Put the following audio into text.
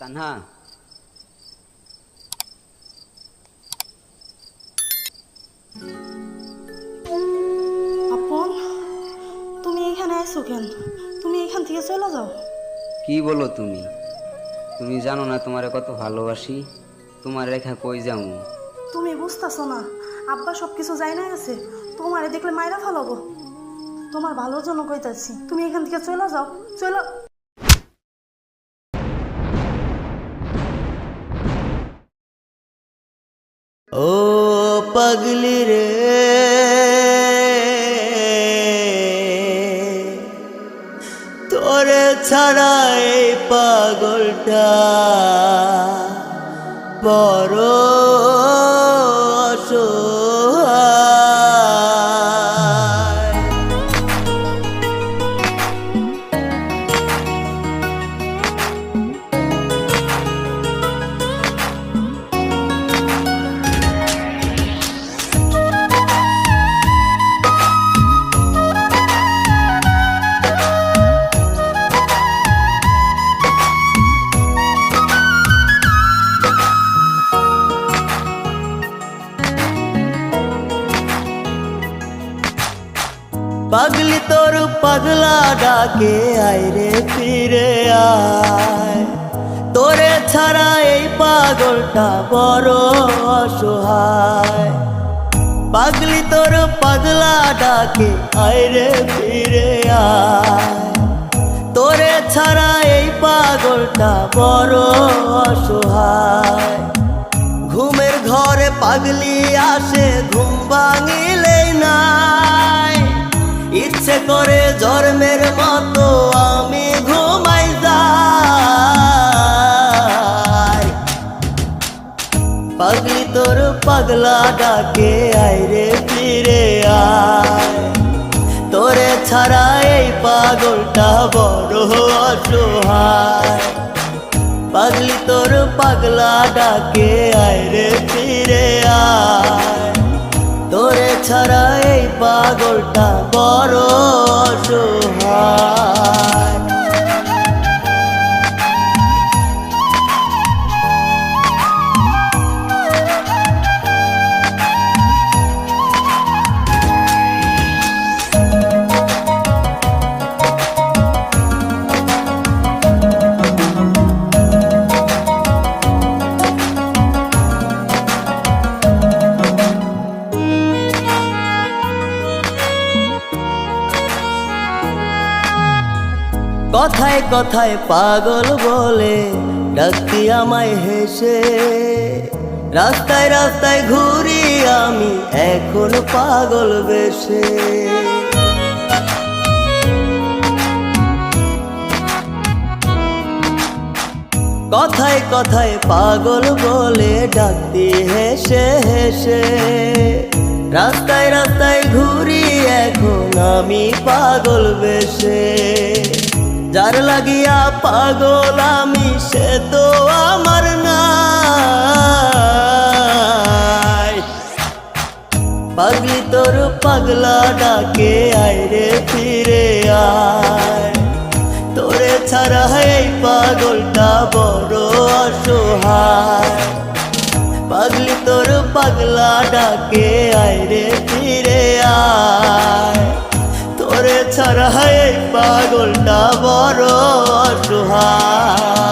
তানহা। আপন তুমি এখানে আইছো কেন? তুমি এখান থেকে চলে যাও। কি বলো তুমি? তুমি জানো না তোমারে কত ভালোবাসি? তোমার রেখা কই যাও তুমি বুঝতেছো না আব্বা সব কিছু যাই না গেছে তোমারে দেখলে মায়েরা ফালাবো। তোমার ভালোর জন্য কইতাছি তুমি এখান থেকে চলে যাও চলো। ও পাগলি রে। তোরে ছাড়া এই পাগলটা বড় পাগলি তোর পাগলা ডাকে, আয় রে ফিরে আয়। তোরে ছাড়া এই পাগলটা বড় অসহায়। পাগলি তোর পাগলা ডাকে, আয় রে ফিরে আয়। তোরে ছাড়া এই পাগলটা বড় অসহায়। ঘুমের ঘরে পাগলি আসে, ঘুম ভাঙিলেই নাই। ইচ্ছে করে জন্মের মতো আমি ঘুমাই যাই। পাগলি তোর পাগলা ডাকে, আয় রে ফিরে আয়। তোরে ছাড়া এই পাগলটা বড় অসহায়। পাগলি তোর পাগলা ডাকে, আয় পাগলটা বড় অসহায়। কথায় কথায় পাগল বলে, ডাকতি আমায় হেসে। রাস্তায় রাস্তায় ঘুরি আমি, এখন পাগল বেশে। কথায় কথায় পাগল বলে, ডাকতি হেসে হেসে। রাস্তায় রাস্তায় ঘুরি, এখন আমি পাগল বেশে। যার লাগিয়া পাগল আমি, সে তো আমার নাই। পাগলি তোর পাগলা ডাকে, আয় রে ফিরে আয়। তোরে ছাড়া এই পাগলটা বড় অসহায়। পাগলি তোর পাগলা ডাকে, আয় রে ফিরে আয়। তোরে ছাড়া এই পাগলটা বড় অসহায়।